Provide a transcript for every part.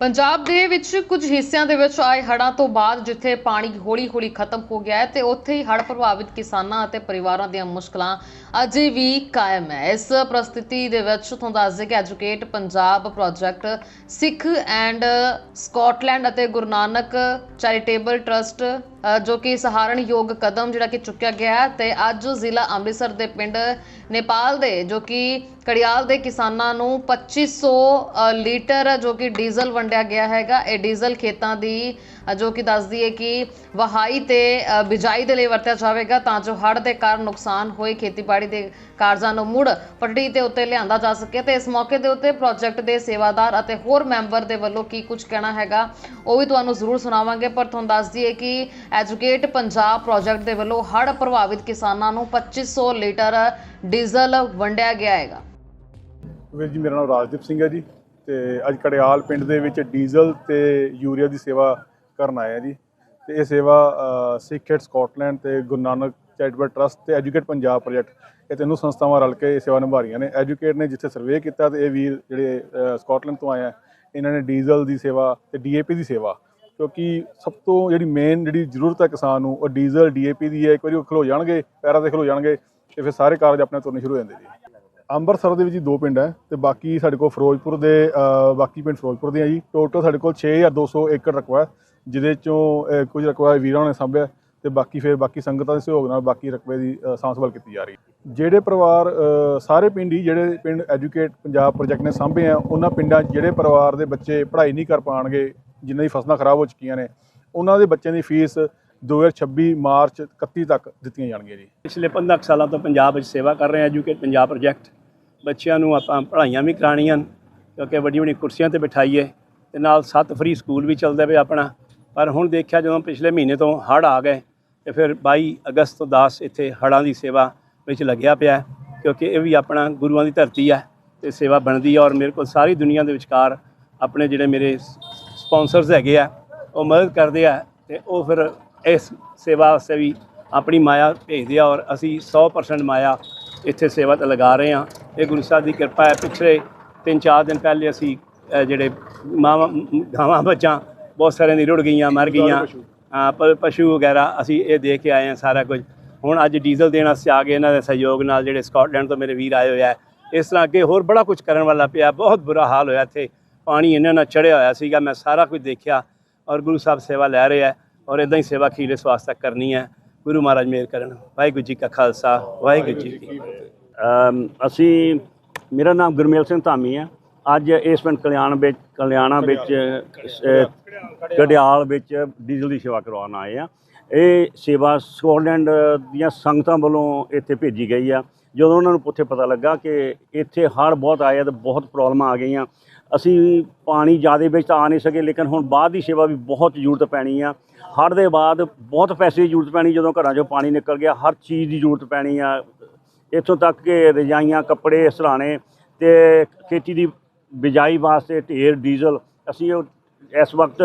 ਪੰਜਾਬ ਦੇ ਵਿੱਚ ਕੁਝ ਹਿੱਸਿਆਂ ਦੇ ਵਿੱਚ ਆਏ ਹੜ੍ਹਾਂ ਤੋਂ ਬਾਅਦ ਜਿੱਥੇ ਪਾਣੀ ਹੌਲੀ-ਹੌਲੀ ਖਤਮ ਹੋ ਗਿਆ ਹੈ ਤੇ ਉੱਥੇ ਹੀ ਹੜ੍ਹ ਪ੍ਰਭਾਵਿਤ ਕਿਸਾਨਾਂ ਅਤੇ ਪਰਿਵਾਰਾਂ ਦੀਆਂ ਮੁਸ਼ਕਲਾਂ ਅਜੇ ਵੀ ਕਾਇਮ ਹੈ। ਇਸ ਪ੍ਰਸਥਿਤੀ ਦੇ ਵਿੱਚ ਤੁਹਾਨੂੰ ਦੱਸ ਦੇ ਕਿ educate Punjab project Sikh and Scotland ਅਤੇ ਗੁਰੂ ਨਾਨਕ ਚੈਰੀਟੇਬਲ ਟਰਸਟ ਜੋ ਕਿ ਸਹਾਰਨਯੋਗ ਕਦਮ ਜਿਹੜਾ ਕਿ ਚੁੱਕਿਆ ਗਿਆ ਹੈ ਤੇ ਅੱਜ ਜ਼ਿਲ੍ਹਾ ਅੰਮ੍ਰਿਤਸਰ ਦੇ ਪਿੰਡ ਨੇਪਾਲ ਦੇ ਜੋ ਕਿ ਕੜਿਆਲ ਦੇ ਕਿਸਾਨਾਂ ਨੂੰ 2500 ਅ, ਲੀਟਰ ਜੋ ਕਿ ਡੀਜ਼ਲ ਵੰਡਿਆ ਗਿਆ ਹੈਗਾ। ਇਹ ਡੀਜ਼ਲ ਖੇਤਾਂ ਦੀ ਜੋ ਕਿ ਦੱਸਦੀ ਹੈ ਕਿ ਵਹਾਈ ਤੇ ਬਿਜਾਈ ਦੇ ਲਈ ਵਰਤਿਆ ਜਾਵੇਗਾ ਤਾਂ ਜੋ ਹੜ੍ਹ ਦੇ ਕਾਰਨ ਨੁਕਸਾਨ ਹੋਏ, ਖੇਤੀਬਾੜੀ ਦੇ ਕਾਰਜਾਂ ਨੂੰ ਮੁੜ ਪਟੜੀ ਦੇ ਉੱਤੇ ਲਿਆਂਦਾ ਜਾ ਸਕੇ। ਤੇ ਇਸ ਮੌਕੇ ਦੇ ਉੱਤੇ ਪ੍ਰੋਜੈਕਟ ਦੇ ਸੇਵਾਦਾਰ ਅਤੇ ਹੋਰ ਮੈਂਬਰ ਦੇ ਵੱਲੋਂ ਕੀ ਕੁਝ ਕਹਿਣਾ ਹੈਗਾ, ਉਹ ਵੀ ਤੁਹਾਨੂੰ ਜ਼ਰੂਰ ਸੁਣਾਵਾਂਗੇ। ਪਰ ਤੁਹਾਨੂੰ ਦੱਸ ਦਈਏ ਕਿ ਐਜੂਕੇਟ ਪੰਜਾਬ ਪ੍ਰੋਜੈਕਟ ਦੇ ਵੱਲੋਂ ਹੜ੍ਹ ਪ੍ਰਭਾਵਿਤ ਕਿਸਾਨਾਂ ਨੂੰ 2500 ਲੀਟਰ ਡੀਜ਼ਲ ਵੰਡਿਆ ਗਿਆ ਹੈਗਾ। ਵੀਰ ਜੀ, ਮੇਰਾ ਨਾਮ ਰਾਜਦੀਪ ਸਿੰਘ ਹੈ ਜੀ। ਤੇ ਅੱਜ ਕੜਿਆਲ ਪਿੰਡ ਦੇ ਵਿੱਚ ਡੀਜ਼ਲ ਤੇ ਯੂਰੀਆ ਦੀ ਸੇਵਾ ਕਰਨ ਆਏ ਆ ਜੀ। ਤੇ ਇਹ ਸੇਵਾ ਸਿੱਖ ਏਡ ਸਕਾਟਲੈਂਡ ਤੇ ਗੁਰੂ ਨਾਨਕ ਚੈਰੀਟੇਬਲ ਟਰਸਟ ਤੇ ਐਜੂਕੇਟ ਪੰਜਾਬ ਪ੍ਰੋਜੈਕਟ ਇਹ ਤਿੰਨੋਂ ਸੰਸਥਾਵਾਂ ਰਲ ਕੇ ਇਹ ਸੇਵਾ ਨਿਭਾ ਰਹੀਆਂ ਨੇ। ਐਜੂਕੇਟ ਨੇ ਜਿੱਥੇ ਸਰਵੇ ਕੀਤਾ ਤੇ ਇਹ ਵੀਰ ਜਿਹੜੇ ਅ, ਸਕਾਟਲੈਂਡ ਤੋਂ ਆਏ ਆ ਇਹਨਾਂ ਨੇ ਡੀਜ਼ਲ ਦੀ ਸੇਵਾ ਤੇ ਡੀਏਪੀ ਦੀ ਸੇਵਾ ਕਿਉਂਕਿ ਸਭ ਤੋਂ ਜਿਹੜੀ ਮੇਨ ਜਿਹੜੀ ਜ਼ਰੂਰਤ ਹੈ ਕਿਸਾਨ ਨੂੰ ਉਹ ਡੀਜ਼ਲ ਡੀਏਪੀ ਦੀ ਹੈ। ਇੱਕ ਵਾਰੀ ਉਹ ਖਲੋ ਜਾਣਗੇ ਪੈਰਾਂ ਤੇ ਖਲੋ ਜਾਣਗੇ ਤੇ ਫਿਰ ਸਾਰੇ ਕਾਰਜ ਆਪਣੇ ਤੁਰਨੇ ਸ਼ੁਰੂ ਹੋ ਜਾਂਦੇ ਜੀ। ਅੰਮ੍ਰਿਤਸਰ ਦੇ ਵਿੱਚ ਹੀ ਦੋ ਪਿੰਡ ਹੈ ਤੇ ਬਾਕੀ ਸਾਡੇ ਕੋਲ ਫਿਰੋਜ਼ਪੁਰ ਦੇ ਬਾਕੀ ਪਿੰਡ ਫਿਰੋਜ਼ਪੁਰ ਦੇ ਆ ਜੀ। ਟੋਟਲ ਸਾਡੇ ਕੋਲ 6200 ਏਕੜ ਰਕਬਾ ਜਿਹਦੇ ਚੋਂ ਕੁਝ ਰਕਬਾ ਵੀਰਾਂ ਨੇ ਸਾਂਭਿਆ ਤੇ ਬਾਕੀ ਫਿਰ ਬਾਕੀ ਸੰਗਤਾਂ ਦੇ ਸਹਿਯੋਗ ਨਾਲ ਬਾਕੀ ਰਕਬੇ ਦੀ ਅ, ਸਾਂਭ ਸੰਭਾਲ ਕੀਤੀ ਜਾ ਰਹੀ ਜਿਹੜੇ ਪਰਿਵਾਰ ਸਾਰੇ ਪਿੰਡ ਹੀ ਜਿਹੜੇ ਪਿੰਡ ਐਜੂਕੇਟ ਪੰਜਾਬ ਪ੍ਰੋਜੈਕਟ ਨੇ ਸਾਂਭੇ ਆ ਉਹਨਾਂ ਪਿੰਡਾਂ 'ਚ ਜਿਹੜੇ ਪਰਿਵਾਰ ਦੇ ਬੱਚੇ ਪੜ੍ਹਾਈ ਨਹੀਂ ਕਰ ਪਾਣਗੇ ਜਿਨ੍ਹਾਂ ਦੀ ਫਸਲਾਂ ਖਰਾਬ ਹੋ ਚੁੱਕੀਆਂ ਨੇ ਉਹਨਾਂ ਦੇ ਬੱਚਿਆਂ ਦੀ ਫੀਸ 2026 ਮਾਰਚ 31 ਤੱਕ ਦਿੱਤੀਆਂ ਜਾਣਗੀਆਂ ਜੀ। ਪਿਛਲੇ 15 ਕੁ ਸਾਲਾਂ ਤੋਂ ਪੰਜਾਬ ਵਿੱਚ ਸੇਵਾ ਕਰ ਰਹੇ ਹਾਂ ਐਜੂਕੇਟ ਪੰਜਾਬ ਪ੍ਰੋਜੈਕਟ ਬੱਚਿਆਂ ਨੂੰ ਆਪਾਂ ਪੜ੍ਹਾਈਆਂ ਵੀ ਕਰਾਉਣੀਆਂ ਕਿਉਂਕਿ ਵੱਡੀਆਂ ਵੱਡੀਆਂ ਕੁਰਸੀਆਂ ਤੇ ਬਿਠਾਈਏ ਤੇ ਨਾਲ ਸੱਤ ਫਰੀ ਸਕੂਲ ਵੀ ਚੱਲਦਾ ਪਿਆ ਆਪਣਾ। ਪਰ ਹੁਣ ਦੇਖਿਆ ਜਦੋਂ ਪਿਛਲੇ ਮਹੀਨੇ ਤੋਂ ਹੜ੍ਹ ਆ ਗਏ ਤੇ ਫਿਰ 22 ਅਗਸਤ ਤੋਂ ਦਾਸ ਇੱਥੇ ਹੜ੍ਹਾਂ ਦੀ ਸੇਵਾ ਵਿੱਚ ਲੱਗਿਆ ਪਿਆ, ਕਿਉਂਕਿ ਇਹ ਵੀ ਆਪਣਾ ਗੁਰੂਆਂ ਦੀ ਧਰਤੀ ਹੈ ਤੇ ਸੇਵਾ ਬਣਦੀ ਹੈ ਔਰ ਮੇਰੇ ਕੋਲ ਸਾਰੀ ਦੁਨੀਆ ਦੇ ਵਿਚਕਾਰ ਆਪਣੇ ਜਿਹੜੇ ਮੇਰੇ ਸਪਾਂਸਰਸ ਹੈਗੇ ਆ, ਉਹ ਮਦਦ ਕਰਦੇ ਆ ਤੇ ਉਹ ਫਿਰ ਇਸ ਸੇਵਾ ਵਾਸਤੇ ਵੀ ਆਪਣੀ ਮਾਇਆ ਭੇਜਦੇ ਆ ਔਰ ਅਸੀਂ 100% ਮਾਇਆ ਇੱਥੇ ਸੇਵਾ ਤੇ ਲਗਾ ਰਹੇ ਹਾਂ। ਇਹ ਗੁਰੂ ਸਾਹਿਬ ਦੀ ਕਿਰਪਾ ਹੈ। ਪਿਛਲੇ 3-4 ਦਿਨ ਪਹਿਲੇ ਅਸੀਂ ਜਿਹੜੇ ਮਾਵਾਂ ਗਾਵਾਂ ਬੱਚਾਂ ਬਹੁਤ ਸਾਰਿਆਂ ਦੀ ਰੁੜ ਗਈਆਂ ਮਰ ਗਈਆਂ। ਪਸ਼ੂ। ਵਗੈਰਾ ਅਸੀਂ ਇਹ ਦੇਖ ਕੇ ਆਏ ਹਾਂ ਸਾਰਾ ਕੁਝ। ਹੁਣ ਅੱਜ ਡੀਜ਼ਲ ਦੇਣ ਵਾਸਤੇ ਆ ਗਏ ਇਹਨਾਂ ਦੇ ਸਹਿਯੋਗ ਨਾਲ ਜਿਹੜੇ ਸਕਾਟਲੈਂਡ ਤੋਂ ਮੇਰੇ ਵੀਰ ਆਏ ਹੋਏ ਆ। ਇਸ ਤਰ੍ਹਾਂ ਅੱਗੇ ਹੋਰ ਬੜਾ ਕੁਝ ਕਰਨ ਵਾਲਾ ਪਿਆ। ਬਹੁਤ ਬੁਰਾ ਹਾਲ ਹੋਇਆ ਇੱਥੇ। ਪਾਣੀ ਇਹਨਾਂ ਨਾਲ ਚੜਿਆ ਹੋਇਆ ਸੀਗਾ। ਮੈਂ ਸਾਰਾ ਕੁਝ ਦੇਖਿਆ ਔਰ ਗੁਰੂ ਸਾਹਿਬ ਸੇਵਾ ਲੈ ਰਹੇ ਔਰ ਇਦਾਂ ਹੀ ਸੇਵਾ ਖੀਲੇ ਸਵਾਸ ਤੱਕ ਕਰਨੀ ਹੈ। ਗੁਰੂ ਮਹਾਰਾਜ ਮਿਹਰ ਕਰਨ। ਵਾਹਿਗੁਰੂ ਜੀ ਕਾ ਖਾਲਸਾ ਵਾਹਿਗੁਰੂ ਜੀ ਕੀ ਫਤਿਹ। ਅਸੀਂ ਮੇਰਾ ਨਾਮ ਗੁਰਮੇਲ ਸਿੰਘ ਧਾਮੀ ਹੈ ਅੱਜ ਇਸ ਪਿੰਡ ਕਲਿਆਣ ਵਿੱਚ ਕਲਿਆਣਾ ਵਿੱਚ ਅ, ਗੜਿਆਲ ਵਿੱਚ ਡੀਜ਼ਲ ਦੀ ਸੇਵਾ ਕਰਵਾਉਣ ਆਏ ਆ। ਇਹ ਸੇਵਾ ਸਕਾਟਲੈਂਡ ਦੀਆਂ ਸੰਗਤਾਂ ਵੱਲੋਂ ਇੱਥੇ ਭੇਜੀ ਗਈ ਆ। ਜਦੋਂ ਉਹਨਾਂ ਨੂੰ ਉੱਥੇ ਪਤਾ ਲੱਗਾ ਕਿ ਇੱਥੇ ਹੜ੍ਹ ਬਹੁਤ ਆਏ ਆ ਤੇ ਬਹੁਤ ਪ੍ਰੋਬਲਮਾਂ ਆ ਗਈਆਂ ਅਸੀਂ ਪਾਣੀ ਜ਼ਿਆਦਾ ਵਿੱਚ ਤਾਂ ਆ ਨਹੀਂ ਸਕੇ, ਲੇਕਿਨ ਹੁਣ ਬਾਅਦ ਦੀ ਸੇਵਾ ਵੀ ਬਹੁਤ ਜ਼ਰੂਰਤ ਪੈਣੀ ਆ। ਹੜ੍ਹ ਦੇ ਬਾਅਦ ਬਹੁਤ ਪੈਸੇ ਦੀ ਜ਼ਰੂਰਤ ਪੈਣੀ, ਜਦੋਂ ਘਰਾਂ 'ਚੋਂ ਪਾਣੀ ਨਿਕਲ ਗਿਆ, ਹਰ ਚੀਜ਼ ਦੀ ਜ਼ਰੂਰਤ ਪੈਣੀ ਆ। ਇੱਥੋਂ ਤੱਕ ਕਿ ਰਜਾਈਆਂ, ਕੱਪੜੇ ਸਰਾਣੇ ਤੇ ਖੇਤੀ ਦੀ ਬਿਜਾਈ ਵਾਸਤੇ ਢੇਰ ਡੀਜ਼ਲ, ਅਸੀਂ ਇਸ ਵਕਤ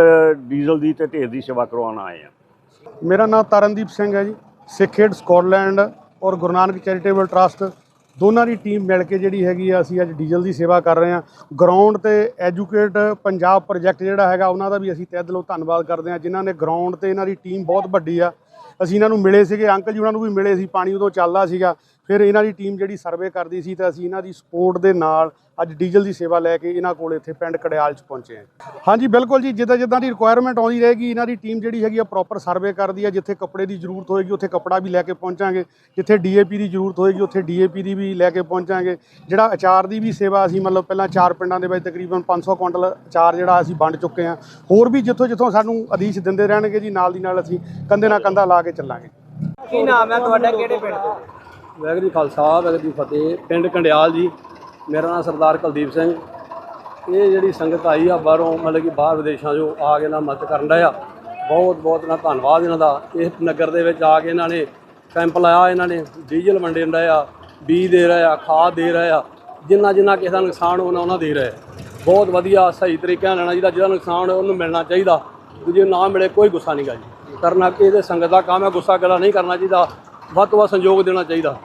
ਡੀਜ਼ਲ ਦੀ ਤੇ ਢੇਰ ਦੀ ਸੇਵਾ ਕਰਵਾਉਣ ਆਏ ਹਾਂ ਮੇਰਾ ਨਾਮ ਤਰਨਦੀਪ ਸਿੰਘ ਹੈ ਜੀ। ਸਿੱਖ ਏਡ ਸਕਾਟਲੈਂਡ ਔਰ ਗੁਰੂ ਨਾਨਕ ਚੈਰੀਟੇਬਲ ਟਰਸਟ ਦੋਨਾਂ ਦੀ ਟੀਮ ਮਿਲ ਕੇ ਜਿਹੜੀ ਹੈਗੀ ਆ, ਅਸੀਂ ਅੱਜ ਡੀਜ਼ਲ ਦੀ ਸੇਵਾ ਕਰ ਰਹੇ ਹਾਂ। ਗਰਾਊਂਡ ਤੇ ਐਜੂਕੇਟ ਪੰਜਾਬ ਪ੍ਰੋਜੈਕਟ ਜਿਹੜਾ ਹੈਗਾ, ਉਹਨਾਂ ਦਾ ਵੀ ਅਸੀਂ ਤਹਿ ਦਿਲੋਂ ਧੰਨਵਾਦ ਕਰਦੇ ਹਾਂ, ਜਿਨ੍ਹਾਂ ਨੇ ਗਰਾਊਂਡ ਤੇ ਇਹਨਾਂ ਦੀ ਟੀਮ ਬਹੁਤ ਵੱਡੀ ਆ। ਅਸੀਂ ਇਹਨਾਂ ਨੂੰ ਮਿਲੇ ਸੀਗੇ, ਅੰਕਲ ਜੀ ਉਹਨਾਂ ਨੂੰ ਵੀ ਮਿਲੇ ਸੀ, ਪਾਣੀ ਉਦੋਂ ਚੱਲਦਾ ਸੀਗਾ। ਫਿਰ ਇਹਨਾਂ ਦੀ ਟੀਮ ਜਿਹੜੀ ਸਰਵੇ ਕਰਦੀ ਸੀ ਤਾਂ ਅਸੀਂ ਇਹਨਾਂ ਦੀ ਸਪੋਰਟ ਦੇ ਨਾਲ ਅੱਜ ਡੀਜ਼ਲ ਦੀ ਸੇਵਾ ਲੈ ਕੇ ਇਹਨਾਂ ਕੋਲ ਇੱਥੇ ਪਿੰਡ ਕੜਿਆਲ 'ਚ ਪਹੁੰਚੇ ਹਾਂ। ਹਾਂਜੀ, ਬਿਲਕੁਲ ਜੀ, ਜਿੱਦਾਂ ਜਿੱਦਾਂ ਦੀ ਰਿਕੁਆਇਰਮੈਂਟ ਆਉਂਦੀ ਰਹੇਗੀ, ਇਹਨਾਂ ਦੀ ਟੀਮ ਜਿਹੜੀ ਹੈਗੀ ਆ ਪ੍ਰੋਪਰ ਸਰਵੇ ਕਰਦੀ ਆ, ਜਿੱਥੇ ਕੱਪੜੇ ਦੀ ਜ਼ਰੂਰਤ ਹੋਏਗੀ, ਉੱਥੇ ਕੱਪੜਾ ਵੀ ਲੈ ਕੇ ਪਹੁੰਚਾਂਗੇ, ਜਿੱਥੇ ਡੀਏਪੀ ਦੀ ਜ਼ਰੂਰਤ ਹੋਏਗੀ, ਉੱਥੇ ਡੀਏਪੀ ਦੀ ਵੀ ਲੈ ਕੇ ਪਹੁੰਚਾਂਗੇ। ਜਿਹੜਾ ਅਚਾਰ ਦੀ ਵੀ ਸੇਵਾ ਅਸੀਂ ਮਤਲਬ ਪਹਿਲਾਂ ਚਾਰ ਪਿੰਡਾਂ ਦੇ ਵਿੱਚ ਤਕਰੀਬਨ 500 ਕੁਇੰਟਲ ਅਚਾਰ ਜਿਹੜਾ ਅਸੀਂ ਵੰਡ ਚੁੱਕੇ ਹਾਂ। ਹੋਰ ਵੀ ਜਿੱਥੋਂ ਜਿੱਥੋਂ ਸਾਨੂੰ ਆਦੇਸ਼ ਦਿੰਦੇ ਰਹਿਣਗੇ ਜੀ, ਨਾਲ ਦੀ ਨਾਲ ਅਸੀਂ ਕੰਧੇ ਨਾਲ ਕੰਧਾ ਲਾ ਕੇ ਚੱਲਾਂਗੇ। ਕੀ ਨਾਮ ਹੈ ਤੁਹਾਡਾ, ਕਿਹੜੇ ਪਿੰਡ ਤੋਂ? ਵਾਹਿਗੁਰੂ ਜੀ ਖਾਲਸਾ, ਵਾਹਿਗੁਰੂ ਜੀ ਫਤਿਹ। ਪਿੰਡ ਕੰਡਿਆਲ ਜੀ, ਮੇਰਾ ਨਾਮ ਸਰਦਾਰ ਕੁਲਦੀਪ ਸਿੰਘ। ਇਹ ਜਿਹੜੀ ਸੰਗਤ ਆਈ ਆ ਬਾਹਰੋਂ, ਮਤਲਬ ਕਿ ਬਾਹਰ ਵਿਦੇਸ਼ਾਂ 'ਚੋਂ ਆ ਕੇ ਨਾ ਮਦਦ ਕਰਨ ਦਾ ਆ। ਬਹੁਤ ਬਹੁਤ ਨਾ ਧੰਨਵਾਦ ਇਹਨਾਂ ਦਾ। ਇਸ ਨਗਰ ਦੇ ਵਿੱਚ ਆ ਕੇ ਇਹਨਾਂ ਨੇ ਕੈਂਪ ਲਾਇਆ, ਇਹਨਾਂ ਨੇ ਡੀਜ਼ਲ ਵੰਡੇ ਰਹੇ ਆ, ਬੀਜ ਦੇ ਰਹੇ ਆ, ਖਾਦ ਦੇ ਰਹੇ ਆ। ਜਿੰਨਾ ਜਿੰਨਾ ਕਿਸੇ ਦਾ ਨੁਕਸਾਨ ਹੋਣਾ, ਉਹਨਾਂ ਦੇ ਰਿਹਾ। ਬਹੁਤ ਵਧੀਆ, ਸਹੀ ਤਰੀਕੇ ਨਾਲ ਲੈਣਾ ਜਿਹਦਾ ਜਿਹਦਾ ਨੁਕਸਾਨ ਹੋਇਆ, ਉਹਨੂੰ ਮਿਲਣਾ ਚਾਹੀਦਾ। ਦੂਜੇ ਨੂੰ ਨਾ ਮਿਲੇ, ਕੋਈ ਗੁੱਸਾ ਨਹੀਂ ਗਾ ਜੀ। ਕਰਨਾ ਕਿ, ਇਹਦੇ ਸੰਗਤ ਦਾ ਕੰਮ ਹੈ, ਗੁੱਸਾ ਗੱਲਾਂ ਨਹੀਂ ਕਰਨਾ ਚਾਹੀਦਾ। ਵੱਧ ਤੋਂ ਵੱਧ ਸਹਿਯੋਗ ਦੇਣਾ ਚਾਹੀਦਾ।